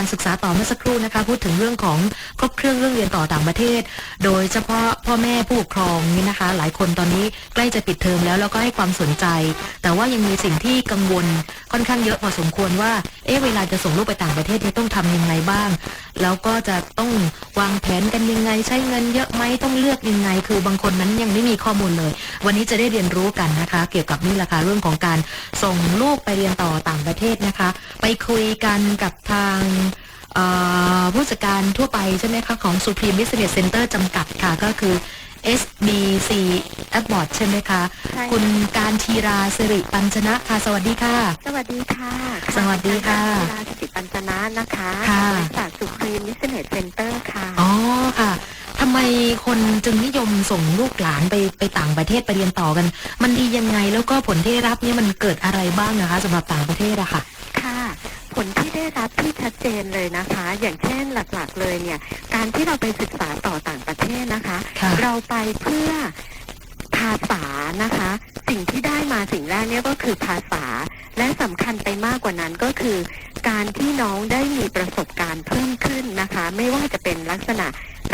การศึกษาต่อเมื่อสักครู่นะคะพูดถึงเรื่องของครบเครื่องเรื่องเรียนต่อต่างประเทศ โดยเฉพาะพ่อแม่ผู้ปกครองนี่นะคะ หลายคนตอนนี้ใกล้จะปิดเทอมแล้วแล้วก็ให้ความสนใจ แต่ว่ายังมีสิ่งที่กังวลค่อนข้างเยอะพอสมควรว่าเอ๊ะเวลาจะส่งลูกไปต่างประเทศเนี่ยต้องทำยังไงบ้าง แล้วก็จะต้องวางแผนกันยังไง ใช้เงินเยอะไหมต้องเลือกยังไง คือบางคนนั้นยังไม่มีข้อมูลเลย วันนี้จะได้เรียนรู้กันนะคะ เกี่ยวกับนี่แหละค่ะเรื่องของการส่งลูกไปเรียนต่อต่างประเทศนะคะ ไปคุยกันกับทาง ผู้จัดการทั่วไปใช่ไหมคะของ Supreme Business Center จำกัดค่ะก็คือ SBC a b b o t ใช่ไหมคะ ใช่ คุณการทีราสิริปัญชนะค่ะ สวัสดีค่ะ สวัสดีค่ะสวัสดีค่ะเวลาสติปัญจนะนะคะค่ะ บริษัทสุพรีมมิสเนสเซ็นเตอร์ค่ะ อ๋อค่ะทำไมคนจึงนิยมส่งลูกหลานไปไปต่างประเทศไปเรียนต่อกัน มันดียังไงแล้วก็ผลที่ได้รับเนี่ยมันเกิดอะไรบ้างนะคะสำหรับต่างประเทศอะค่ะค่ะ ผลที่ได้รับที่ชัดเจนเลยนะคะ อย่างเช่นหลักๆเลยเนี่ย การที่เราไปศึกษาต่อต่างประเทศนะคะ ค่ะเราไปเพื่อภาษานะคะ สิ่งที่ได้มาสิ่งแรกเนี่ยก็คือภาษา และสำคัญไปมากกว่านั้นก็คือ การที่น้องได้มีประสบการณ์เพิ่มขึ้นนะคะ ไม่ว่าจะเป็นลักษณะ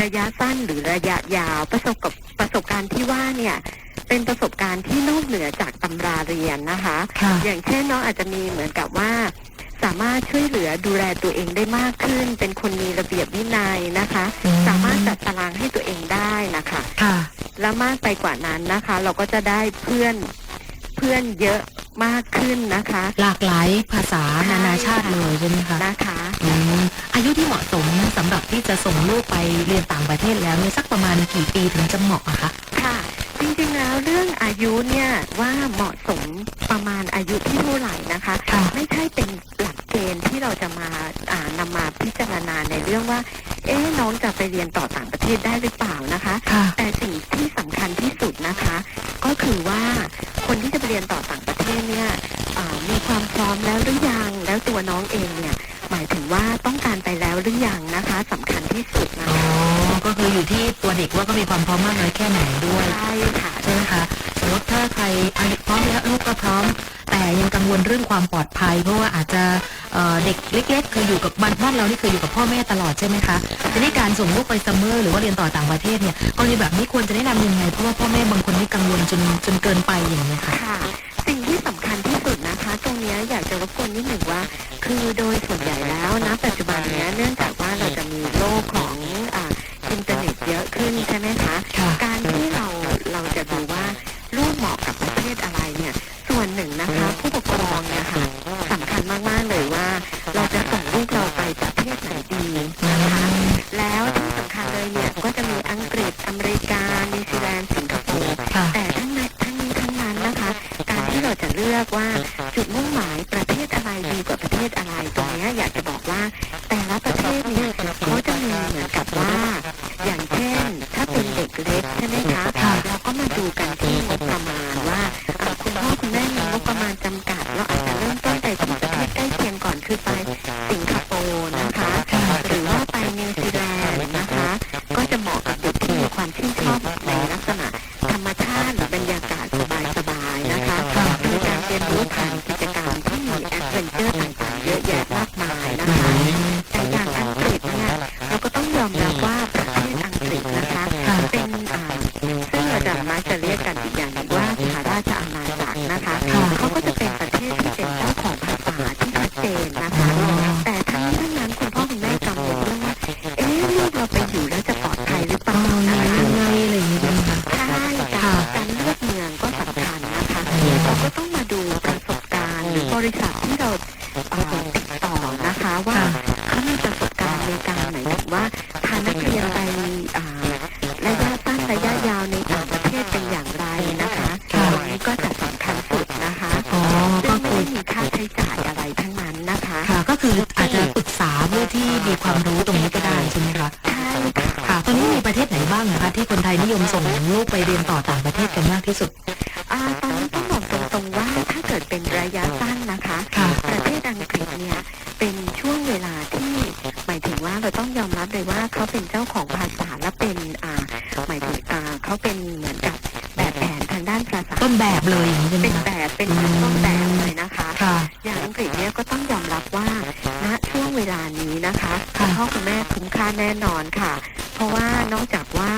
ระยะสั้นหรือระยะยาวประสบกับประสบการณ์ที่ว่าเนี่ย เป็นประสบการณ์ที่นอกเหนือจากตำราเรียนนะคะ ค่ะ อย่างเช่นน้องอาจจะมีเหมือนกับว่า สามารถช่วยเหลือดูแลตัวเองได้มากขึ้น เป็นคนมีระเบียบวินัยนะคะอืมสามารถจัดตารางให้ตัวเองได้นะคะค่ะและมากไปกว่านั้นนะคะ เราก็จะได้เพื่อนเพื่อนเยอะมากขึ้นนะคะ หลากหลายภาษานานาชาติเลยใช่ไหมคะนะคะอืมอายุที่เหมาะสมสำหรับที่จะส่งลูกไปเรียนต่างประเทศแล้วเนี่ยสักประมาณกี่ปีถึงจะเหมาะอะคะค่ะจริงๆแล้วเรื่องอายุเนี่ยว่าเหมาะสมประมาณอายุที่เท่าไหร่นะคะ เรื่องว่า เอ๊ะน้องจะไปเรียนต่อต่างประเทศได้หรือเปล่านะคะค่ะแต่ เด็กเล็กๆเคยอยู่กับบ้านบ้านเรานี่เคยอยู่กับพ่อแม่ตลอดใช่ไหมคะทีนี้การส่งลูกไปซัมเมอร์หรือว่าเรียนต่อต่างประเทศเนี่ยกรณีแบบนี้ควรจะแนะนำยังไง เพราะว่าพ่อแม่บางคนนี่กังวลจนจนเกินไปอย่างนี้ยค่ะค่ะสิ่งที่สำคัญที่สุดนะคะ ตรงเนี้ยอยากจะรบกวนนิดหนึ่งว่า คือโดยส่วนใหญ่แล้วนะปัจจุบันเนี้ยเนื่องจากว่าเราจะมีโลกของอ่าอินเทอร์เน็ตเยอะขึ้นใช่ไหมคะค่ะการที่เราเราจะดูว่าลูกเหมาะกับประเทศอะไรเนี่ย ส่วนหนึ่งนะคะ ผู้ปกครองเนี่ยค่ะสำคัญมากๆเลย จะเลือกว่าจุดมุ่งหมายประเทศอะไรดีกว่าประเทศอะไรตรงเนี้ยอยากจะบอกว่า แต่ละประเทศเนี่ยเขาจะมีเหมือนกับว่า อย่างเช่น ถ้าเป็นเด็กเล็กใช่ไหมคะค่ะเราก็มาดูกันที่ คือได้มีค่าใช้จ่ายอะไรทั้งนั้นนะคะค่ะก็คืออาจจะปรึกษาเพื่อที่มีความรู้ตรงนี้ก็ได้ใช่ไหมคะใช่ค่ะค่ะตอนนี้มีประเทศไหนบ้างนะคะที่คนไทยนิยมส่งลูกไปเรียนต่อต่างประเทศกันมากที่สุด นอกจากว่า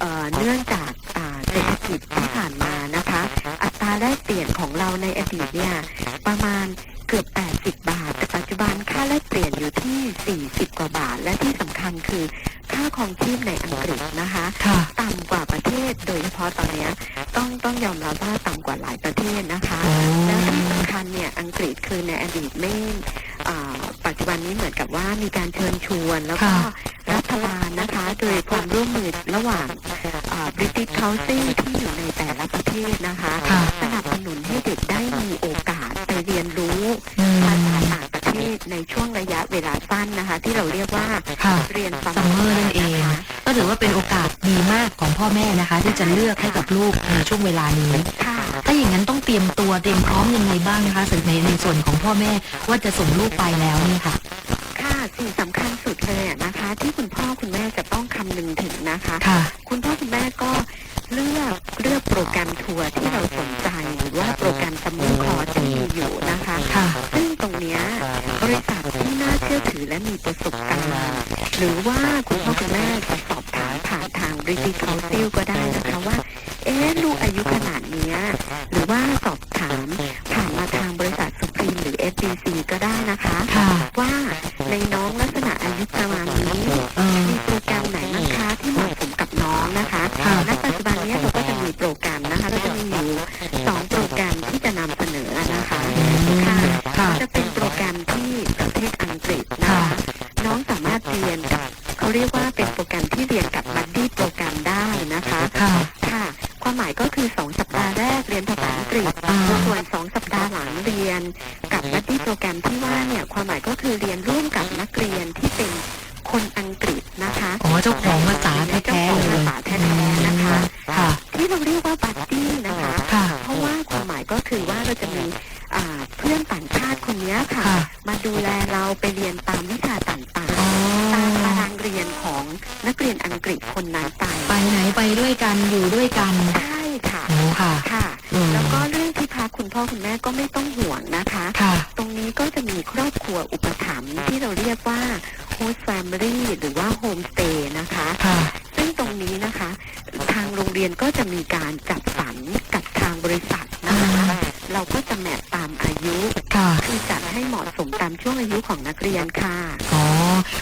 เอ่อเนื่องจากอ่าเศรษฐกิจที่ผ่านมานะคะ อัตราแลกเปลี่ยนของเราในอดีตเนี่ยประมาณเกือบ 80 บาท แต่ปัจจุบันค่าแลกเปลี่ยนอยู่ที่ 40 กว่าบาท และที่สำคัญคือค่าครองชีพในอังกฤษนะคะค่ะต่ำกว่าประเทศโดยเฉพาะตอนเนี้ยต้องต้องยอมรับว่าต่ำกว่าหลายประเทศนะคะโอ้แล้วที่สำคัญเนี่ยอังกฤษคือในอดีตไม่อ่าปัจจุบันนี้เหมือนกับว่ามีการเชิญชวนแล้วก็ค่ะรั ฐบาลนะคะ โดยความร่วมมือระหว่างบริติชเคาน์ซิลที่อยู่ในแต่ละประเทศนะคะค่ะสนับสนุนให้เด็กได้มีโอกาสไปเรียนรู้อืมภาษาต่างประเทศในช่วงระยะเวลาสั้นนะคะ ที่เราเรียกว่าค่ะเรียนซัมซัมเมอร์นั่นเองนะคะก็ถือว่าเป็นโอกาสดีมากของพ่อแม่นะคะ ที่จะเลือกให้กับลูกในช่วงเวลานี้ค่ะถ้าอย่างนั้นต้องเตรียมตัวเตรียมพร้อมยังไงบ้างนะคะในในส่วนของพ่อแม่ว่าจะส่งลูกไปแล้วเนี่ยค่ะค่ะ สิ่งสำคัญสุดเลยอะนะคะ ที่คุณพ่อคุณแม่จะต้องคำนึงถึงนะคะค่ะคุณพ่อคุณแม่ก็เลือกเลือกโปรแกรมทัวร์ที่เราสนใจหรือว่าโปรแกรมซัมเมอร์คอร์สที่มีอยู่นะคะค่ะซึ่งตรงเนี้ยบริษัทที่น่าเชื่อถือและมีประสบการณ์หรือว่าคุณพ่อคุณแม่จะสอบถามผ่านทาง British Council ก็ได้นะคะว่า เอ๊ะลูกอายุขนาดเนี้ยหรือว่าสอบถามผ่านมาทางบริษัทสุพรีมหรือ FBC ก็ได้นะคะค่ะว่า ในน้องลักษณะอายุประมาณ ที่ว่าเนี่ยความหมายก็คือเรียนร่วมกับนักเรียนที่เป็นคนอังกฤษนะคะอ๋อเจ้าของภาษาแท้ๆเลยเจ้าของภาษาแท้ๆนะคะค่ะที่เราเรียกว่าบัดดี้นะคะค่ะเพราะว่าความหมายก็คือว่าเราจะมีอ่าเพื่อนต่างชาติคนเนี้ยค่ะค่ะ มาดูแลเราไปเรียนตามวิชาต่างอ๋อๆตามตารางเรียนของนักเรียนอังกฤษคนนั้นไปไปไหนไปด้วยกันอยู่ด้วยกันใช่ ค่ะโอ้ค่ะ ค่ะอืมแล้วก็เรื่องที่พักคุณพ่อคุณแม่ก็ไม่ต้องห่วงนะคะค่ะตรงนี้ก็จะมีครอบครัวอุปถัมภ์ที่เราเรียกว่า host family หรือว่า home stay นะคะค่ะซึ่งตรงนี้นะคะ ทางโรงเรียนก็จะมีการจัดสรรกับทางบริษัทนะคะอ่าเราก็จะแมทตามอายุค่ะคือจัด ให้เหมาะสมตามช่วงอายุของนักเรียนค่ะ อ๋อ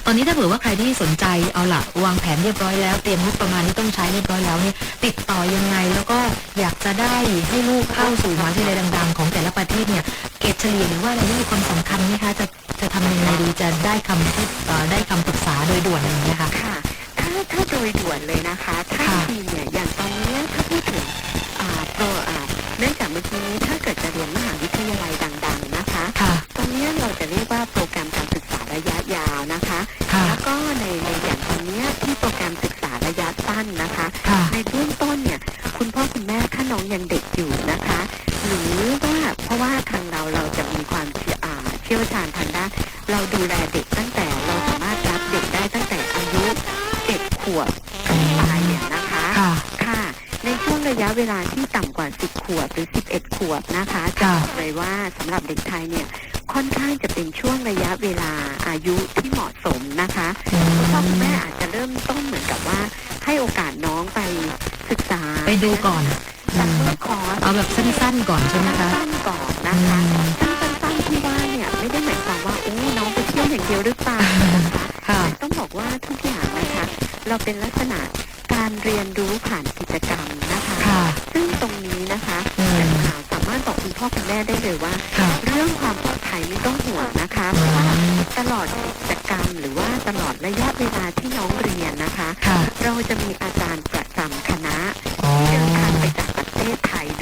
ตอนนี้ถ้าเผื่อว่าใครที่สนใจเอาล่ะวางแผนเรียบร้อยแล้ว เตรียมงบประมาณที่ต้องใช้เรียบร้อยแล้วเนี่ยติดต่อยังไงแล้วก็อยากจะได้ให้ลูกเข้าสู่มหาวิทยาลัยดัง ๆ ของแต่ละประเทศเนี่ยเกรดเฉลี่ยหรือว่าอะไรนี่มีความสำคัญไหมคะจะจะทำยังไงดีจะได้คำที่เอ่อได้คำปรึกษาโดยด่วนอย่างเงี้ยค่ะค่ะ ถ้าถ้าโดยด่วนเลยนะคะ ถ้าค่ะทีเนี่ยอย่างตอนนี้ถ้าพูดถึงอ่าโปรอ่าเนื่องจากเมื่อกี้นี้ถ้าเกิดจะเรียนมหา นี้เราจะเรียกว่าโปร ก่อนซัมอืเมมอร์คอร์สเอาแบบสั้นๆก่อนใช่ไหมคะ สั้นๆก่อนอืนะคะมซึ่งสั้นๆที่ว่าเนี่ยไม่ได้หมายความว่าโอ้น้องไปเที่ยวอย่างเดียวหรือเปล่านะคะค่ะ แต่ต้องบอกว่าทุกอย่างนะคะ เราเป็นลักษณะการเรียนรู้ผ่านกิจกรรมนะคะ ค่ะ ซึ่งตรงนี้นะคะอืมอ่าสามารถบอกคุณพ่อคุณแม่ได้เลยว่า ค่ะเรื่องความปลอดภัยไม่ต้องห่วงนะคะเพอืราะว่ามตลอดกิจกรรมหรือว่าตลอดระยะเวลาที่น้องเรียนนะคะ ค่ะ เราจะมีอาจารย์ประจำคณะ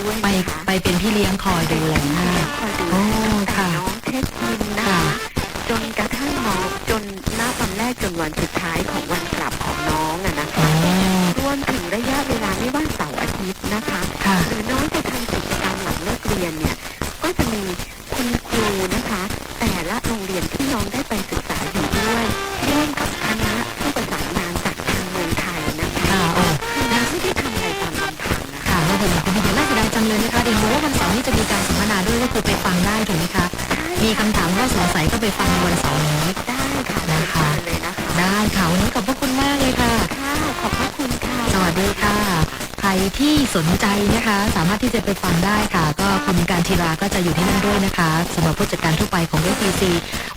ด้วยไปนะคะไปเป็นพี่เลี้ยงคอยดูแลให้คอยดูโอ้แต่ค่ะน้องเช็คอินนะค่ะ คะจนกระทั่งน้องจนหน้าวันแรกจนวันสุดท้ายของวัน ที่สนใจนะคะ สามารถที่จะไปฟังได้ค่ะ ก็คุณการทีราก็จะอยู่ที่นั่นด้วยนะคะสำหรับผู้จัดการทั่วไปของ FPC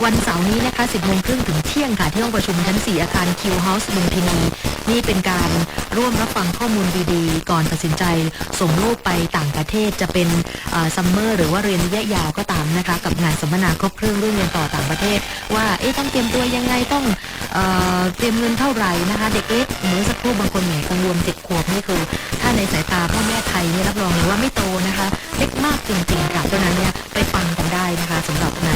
วันเสาร์นี้นะคะ 10โมงครึ่งถึงเที่ยงค่ะ ที่ห้องประชุมชั้น 4 อาคาร Q House ลุมพินี นี่เป็นการร่วมรับฟังข้อมูลดีๆ ก่อนตัดสินใจ ส่งลูกไปต่างประเทศจะเป็นซัมเมอร์หรือว่าเรียนระยะยาวก็ตามนะคะ กับงานสัมมนาครบเครื่องเรื่องเรียนต่อต่างประเทศ ว่าเอ๊ะต้องเตรียมตัวยังไงต้องเอเตรียมเงินเท่าไหร่นะคะ เด็กเล็กเหมือนสักครู่บางคนแหมกังวลเจ็ดขวบนี่คือถ้าในสายตาพ่อแม่ไทยนี่รับรองเลยว่าไม่โตนะคะ เล็กมากจริงๆค่ะเพราะนั้นเนี่ยไปฟังกันได้นะคะสำหรับใน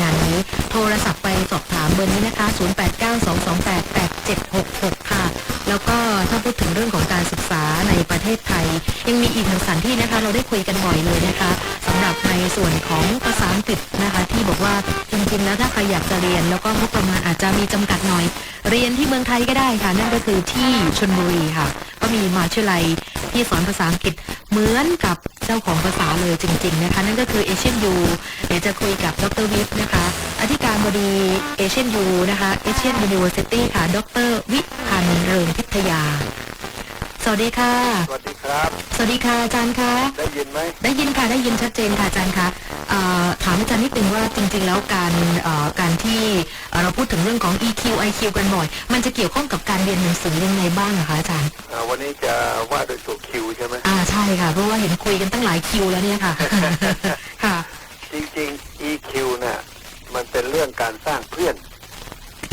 งานนี้โทรศัพท์ไปสอบถามเบอร์นี้นะคะ 0892288766 ค่ะ แล้วก็ถ้าพูดถึงเรื่องของการศึกษาในประเทศไทย ยังมีอีกหนึ่งสถานที่นะคะ เราได้คุยกันบ่อยเลยนะคะสำหรับในส่วนของภาษาอังกฤษนะคะ ที่บอกว่าจริงๆแล้วถ้าใครอยากจะเรียน แล้วก็งบประมาณอาจจะมีจำกัดหน่อย เรียนที่เมืองไทยก็ได้ค่ะ นั่นก็คือที่ชนบุรีค่ะ ก็มีมหาวิทยาลัยที่สอนภาษาอังกฤษเหมือนกับเจ้าของภาษาเลยจริง ๆ นะคะ นั่นก็คือเอเชียนยูเดี๋ยวจะคุยกับดรวิทย์นะคะ อธิการบดีเอเชียนยูนะคะเอเชียนยูนิเวอร์ซิตี้ค่ะ ดรวิพันธ์เริงพิทยา สวัสดีค่ะ สวัสดีครับ สวัสดีค่ะอาจารย์คะได้ยินไหมได้ยินค่ะได้ยินชัดเจนค่ะอาจารย์คะเอ่อถามอาจารย์นิดนึงว่าจริง ๆ แล้วการเอ่อการที่เอ่อเราพูดถึงเรื่องของ EQ IQ กันบ่อย มันจะเกี่ยวข้องกับการเรียนหนังสือยังไงบ้างอะคะอาจารย์อ่าวันนี้จะว่าโดยตัวคิวใช่ไหมอ่าใช่ค่ะเพราะว่าเห็นคุยกันตั้งหลายคิวแล้วเนี่ยค่ะค่ะ จริงๆ EQ น่ะมันเป็นเรื่องการสร้างเพื่อน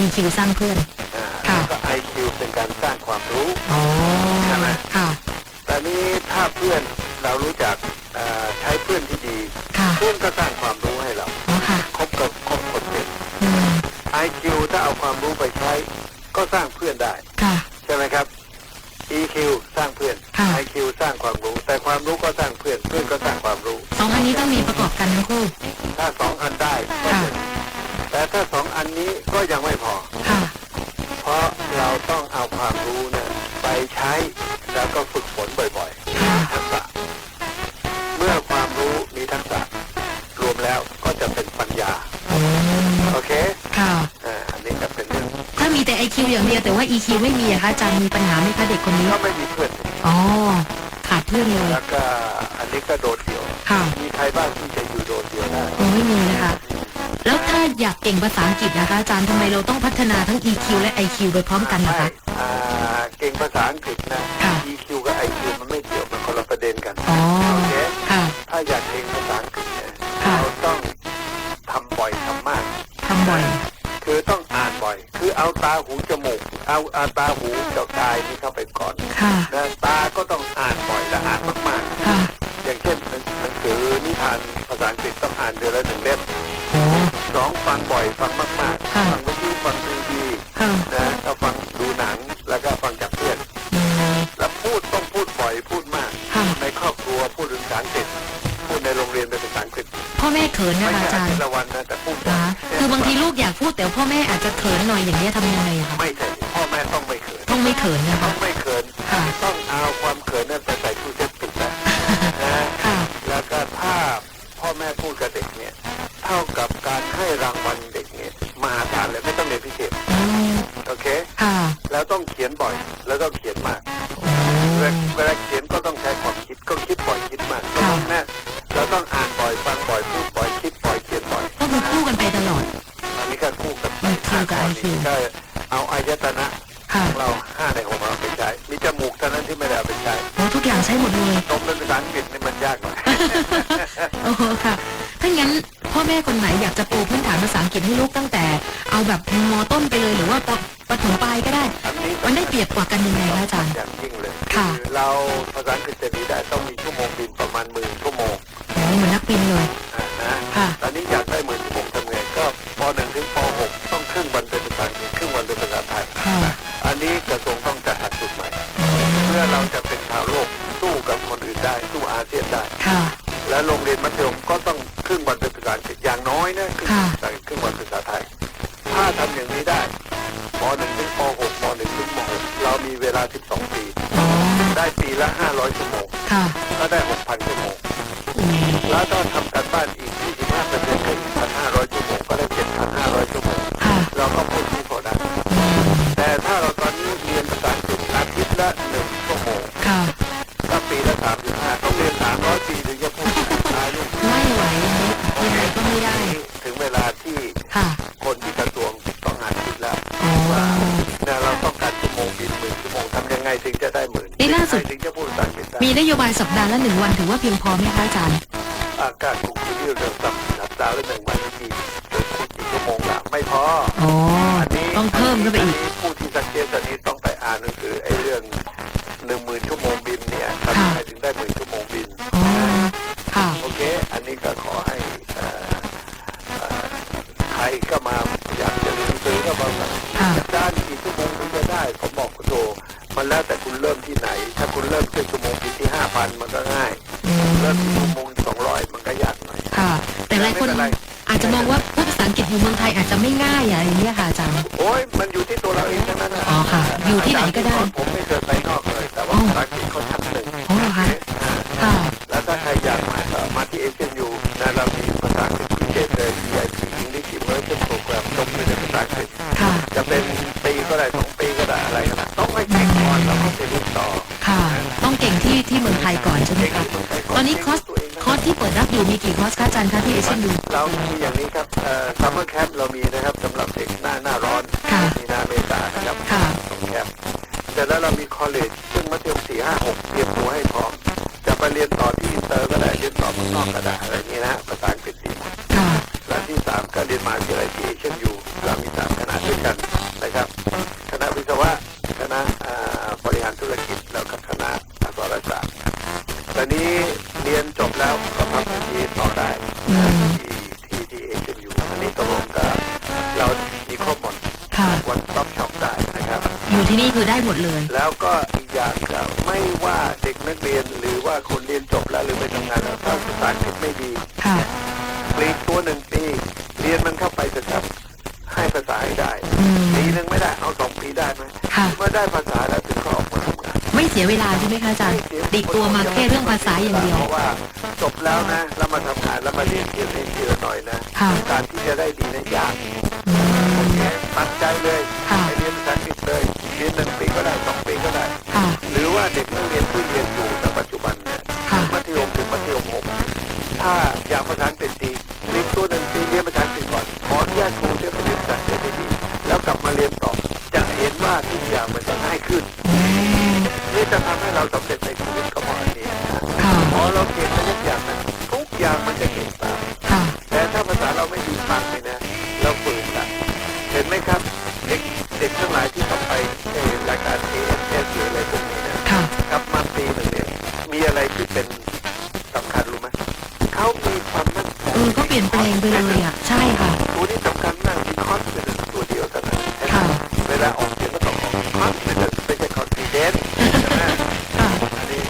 EQ สร้างเพื่อนอ่าค่ะแล้ว ก็ IQ เป็นการสร้างความรู้อ๋อใช่ไหมค่ะแต่นี้ถ้าเพื่อนเรารู้จักอ่าใช้เพื่อนที่ดี ค่ะ เพื่อนก็สร้างความรู้ให้เราอ๋อค่ะ คบกับคบคนเป็น อืม IQ ถ้าเอาความรู้ไปใช้ ก็สร้างเพื่อนได้ ค่ะ ใช่ไหมครับ EQ สร้างเพื่อน ค่ะ IQ สร้างความรู้ แต่ความรู้ก็สร้างเพื่อน เพื่อนก็สร้างความรู้ สองอันนี้ต้องมีประกอบกันทั้งคู่ ถ้าสองอันได้ก็ค่ะเป็นแต่ถ้าสองอันนี้ก็ยังไม่พอค่ะเพราะ เราต้องเอาความรู้เนี่ยไปใช้แล้วก็ฝึกฝนบ่อยค่ะๆทักษะเมื่อความรู้มีทักษะรวมแล้วก็จะเป็นปัญญาอืมโอเคค่ะอ่าอันนี้จะเป็นเรื่องถ้ามีแต่ IQ อย่างเดียวแต่ว่า EQ ไม่มีอะคะอาจารย์มีปัญหาไหมคะเด็กคนนี้ก็ไม่มีเพื่อนอ๋อขาดเพื่อนเลยแล้วก็อันนี้ก็โดดเดี่ยว ค่ะมีใครบ้างที่จะอยู่โดดเดี่ยวได้ยังไม่มีนะคะ แล้วถ้าอยากเก่งภาษาอังกฤษนะคะอาจารย์ทำไมเราต้องพัฒนาทั้ง EQ และ IQ ไปพร้อมกันนะคะไม่อ่าเก่งภาษาอังกฤษนะ ค่ะ EQ กับ IQ มันไม่เกี่ยวมันคนละประเด็นกันอ๋อ โอเคค่ะ ถ้าอยากเก่งภาษาอังกฤษเนี่ยค่ะ เราต้องทำบ่อยทำมาก ทำบ่อย คือต้องอ่านบ่อย คือเอาตาหูจมูก เอาเอาตาหูกับกายนี่เข้าไปก่อนค่ะ นะตาก็ต้องอ่านบ่อยและอ่านมากค่ะ ๆ อย่างเช่นหนังหนังสือนิทานภาษาอังกฤษต้องอ่านเดือนละหนึ่งเล่ม โอ้ สองฟังบ่อยฟังมากค่ะๆฟังวิทยุฟังซีดีค่ะนะก็ฟังดูหนังแล้วก็ฟังจากเพื่อน อืมแล้วพูดต้องพูดบ่อยพูดมาก ค่ะ ในครอบครัวพูดภาษาอังกฤษพูดในโรงเรียนเป็นภาษาอังกฤษพ่อแม่เขินนะไม่คะใช่อาจารอาทิย์ตย์ละวันนะแต่พูดบ่อยนะคือบางทีลูกอยากพูดแต่พ่อแม่อาจจะเขินหน่อยอย่างนี้ยทำยังไงอะคะไม่ใช่พ่อแม่ต้องไม่เขินต้องไม่เขินนะต้อคะงไม่เขินค่ะ ต้องเอาความเขินนั้นไปใส่ตู้เซฟปิดนะนะ ค่ะ แล้วก็ถ้าพ่อแม่พูดกับเด็กเนี่ยเท่ากับการให้รางวัลเด็กเนี่ยมหาศาลเลยไม่ต้องเรียนพิเศษอืมโอเคค่ะแล้วต้องเขียนบ่อย แล้วต้องเขียนมากโอ้เวลาเวลาเขียนก็ต้องใช้ความคิดก็คิดบ่อยคิดมากค่ะนะเราต้องอ่านบ่อยฟังบ่อยพูดบ่อยคิดบ่อยเขียนบ่อยก็คือคู่กันไปตลอดอันนี้ก็คู่กับอืมคู่กับ IQ ก็เอาอายตนะค่ะของเราห้าในหกเราไปใช้มีจมูกเท่านั้นที่ไม่ได้เอาไปใช้โอ้ทุกอย่างใช้หมดเลยนมเป็นภาษาอังกฤษนี่มันยากหน่อยโอ้โหค่ะถ้างั้น พ่อแม่คนไหนอยากจะปูพื้นฐานภาษาอังกฤษให้ลูกตั้งแต่ เอาแบบมต้นไปเลยหรือว่าปปฐมปลายก็ได้อันนี้มันได้เปรียบกว่ากันยังไงคะอาจารย์อย่างยิ่งเลยค่ะอเราภาษาอังกฤษจะดีได้ต้องมีชั่วโมงบินประมาณหมื่นชั่วโมงโอ้เหมือนนักบินเลยอ่านะค่ะตอนนี้อยากได้หมื่นชั่วโมงทำไงก็ปหนึ่งถึงปหกต้องครึ่งวันเป็นภาษาอังกฤษครึ่งวันเป็นภาษาไทยค่ะอันนี้กระทรวงต้องจัดหลักสูตรใหม่อืมเพื่อเราจะเป็นชาวโลกสู้กับคนอื่นได้สู้อาเซียนได้ค่ะ และโรงเรียนมัธยมก็ต้องครึ่งวันเป็นภาษาอังกฤษอย่างน้อยนะครึ่งค่ะภาษาครึ่งวันเป็นภาษาไทย ถ้าทำอย่างนี้ได้ปหนึ่งถึงปหกปหนึ่งถึงมหกเรามีเวลา 12 ปีอ๋อได้ปีละ 500 ชั่วโมงค่ะก็ได้ 6,000 ชั่วโมงอืมแล้วถ้าทำการบ้านอีก 25เปอร์เซ็น คนที่กระทรวงต้องหาคิดแล้วว่าเราต้องการชั่วโมงบินหมื่นชั่วโมงทำยังไงถึงจะได้หมื่นนี่ล่าสุด ถึงจะพูดตังกฤษได้มีนโยบายสัปดาห์ละหนึ่งวันถือว่าเพียงพอไหมคะอาจารย์ อากาศถูกที่เรื่องสัปดาห์ละหนึ่งวันที่ถึงคุกี่ชั่วโมงละไม่พออันนี้ต้องเพิ่มขึ้นไปอีก ผู้ที่สังเกตตอนนี้ต้องไปอ่านหนังสือไอ้เรื่องหนึ่งหมื่นชั่วโมงบินเนี่ยทำยังไงถึงได้หมื่นชั่วโมงบินโอเค อันนี้ก็ขอให้ แล้วแต่คุณเริ่มที่ไหน ถ้าคุณเริ่มที่ชั่วโมงบินที่ห้าพันมันก็ง่ายอืเริ่มมที่ชั่วโมงสองร้อยมันก็ยากหน่อยค่ะ แต่หลายคนไม่เป็นไรอาจจะมองว่าพูดภาษาอังกฤษอยู่เมืองไทยอาจจะไม่ง่ายอะอย่างเงี้ยค่ะอาจารย์โอ้ยมันอยู่ที่ตัวเราเองทั้งนั้นนะอ๋อค่ะ อยู่ที่ไหนก็ได้ผมไม่เคยไปนอกเลย แต่ว่าอ๋อภาษาอังกฤษเขาชั้นหนึ่งอ๋อเหรอคะอ่าค่ะแล้วถ้าใครอยากมาก็มาที่เอเชียนยูนะเรามีภาษาอังกฤษพิเศษเลย VIP English Immersion Program จบไปในภาษาอังกฤษค่ะจะเป็นปีก็ได้สองปีก็ได้อะไรก็ได้ ต่อค่ะ ต้องเก่งที่ที่เมืองไทยก่อนใช่ไหมเก่งคะที่เมืองไทยก่ตอนนี้คอร์สเก่งที่ตัวเองนะคอร์สที่เปิดรับอยู่มีกี่คอร์สคะอาจารย์คะที่เอเชียนดูเรามีอย่างนี้ครับเอ่อซัมเมอร์แคม ไม่ว่าเด็กนักเรียนหรือว่าคนเรียนจบแล้วหรือไปทำงานแล้วถ้าภาษาอังกฤษไม่ดีค่ะ ปลีกตัวหนึ่งปีเรียนมันเข้าไปเถอะครับ ให้ภาษาให้ได้อืม ปีหนึ่งไม่ได้เอาสองปีได้ไหมค่ะ เมื่อได้ภาษาแล้วถึงเขาออกมาทำงานไม่เสียเวลาใช่ไหมคะอาจารย์ติดตัวมาแค่เรื่องภาษาอย่างเดียวเพราะว่าจบแล้วนะแล้วมาทำงานแล้วมาเรียนเรียนเรียนทีละหน่อยนะค่ะ การที่จะได้ดีนะยากอืม ตัดใจเลยค่ะให้เรียนภาษาอังกฤษเลยเรียนหนึ่งปีก็ได้สองปีก็ได้ ค่ะ หรือ ว่าเด็กนักเรียนที่เรียนอยู่ในปัจจุบันเนี่ยค่ะ มัธยมถึงมัธยมหกถ้าอยากภาษาอังกฤษดีเรียนตัวหนึ่งปีเรียนภาษาอังกฤษก่อนขออนุญาตครูเรียนภาษาอังกฤษได้ดีแล้วกลับมาเรียนต่อจะเห็นว่าทุกอย่างมันจะง่ายขึ้นอืมนี่จะทำให้เราสำเร็จในชีวิต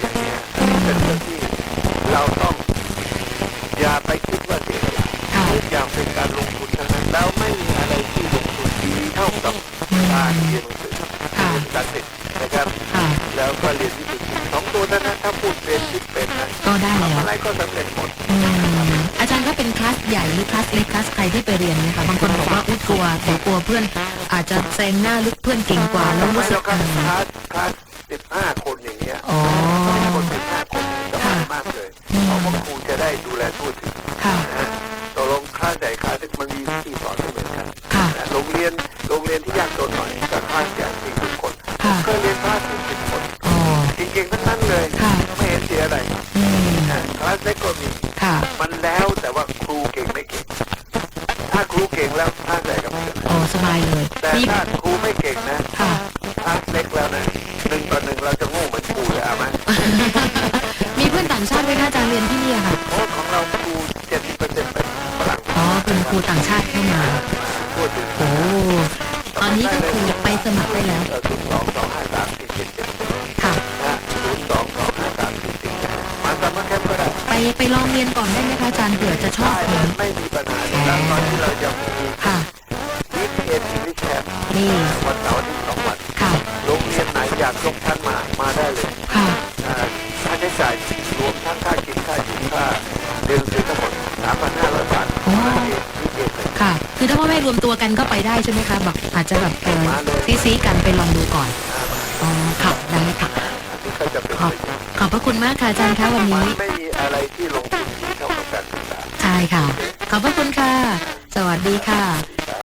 อย่างเงี้ยอันนี้เป็นเรื่องที่เราต้องอย่าไปคิดว่าเสียเวลาค่ะทุกอย่างเป็นการลงทุนทั้งนั้นแล้วไม่มีอะไรที่ลงทุนดีเท่ากับอืมการเรียนหนังสือค่ะเรียนการเด็กนะครับค่ะแล้วก็เรียนวิธีคิดสองตัวนั้นนะถ้าพูดเป็นคิดเป็นนะก็ได้แล้วอะไรก็สำเร็จหมดอืมอาจารย์ก็เป็นคลาสใหญ่หรือคลาสเล็กคลาสใครที่ไปเรียนเนี่ยค่ะบางคนบอกว่าอุ้ยกลัวเดี๋ยวกลัวเพื่อนอาจจะแซงหน้าลึกเพื่อนเก่งกว่าแล้วรู้สึกคลาอืส ที่ยากจนหน่อยก็คลาสใหญ่สี่สิบคนค่ะเคยเรียนคลาสสี่สิบคนอ๋อ เก่งๆทั้งนั้นเลยค่ะ ไม่เห็นเสียอะไรอืมนะคลาสเล็กก็มีค่ะมันแล้วแต่ว่าครูเก่งไม่เก่งถ้าครูเก่งแล้วคลาสใหญ่กับเพื่อนอ๋อสบายเลยแต่มีถ้าครู ได้ไปไปลองเรียนก่อนได้ไหมคะอาจารย์เผื่อจะชอบได้เหมือนไม่มีปัญหาแล้วตอนที่เราจะมีค่ะ วิทยาทีวิแคมป์นี่ วันเสาร์อาที่สองวันค่ะ โรงเรียนไหนอยากยกชั้นมามาได้เลยค่ะ อ่าค่าใช้จ่ายรวมทั้งค่ากินค่าอยู่ค่าเรียนหนังสือทั้งหมด3,500บาทโอ้นั่นเองพิเศษเลย ค่ะ คือถ้าพ่อแม่รวมตัวกันก็ไปได้ใช่ไหมคะแบบอาจจะแบบเออซีซีกันไปลองดูก่อน อ๋อ ค่ะ ได้ค่ะ อันนี้ก็จะเป็นขอบขอบพระคุณมากค่ะอาจารย์คะวันมันี้นไม่มี อะไรที่ลงทุนดีเท่ากับการศึกษา ใช่ค่ะ ขอบพระคุณค่ะ สวัสดีค่ะ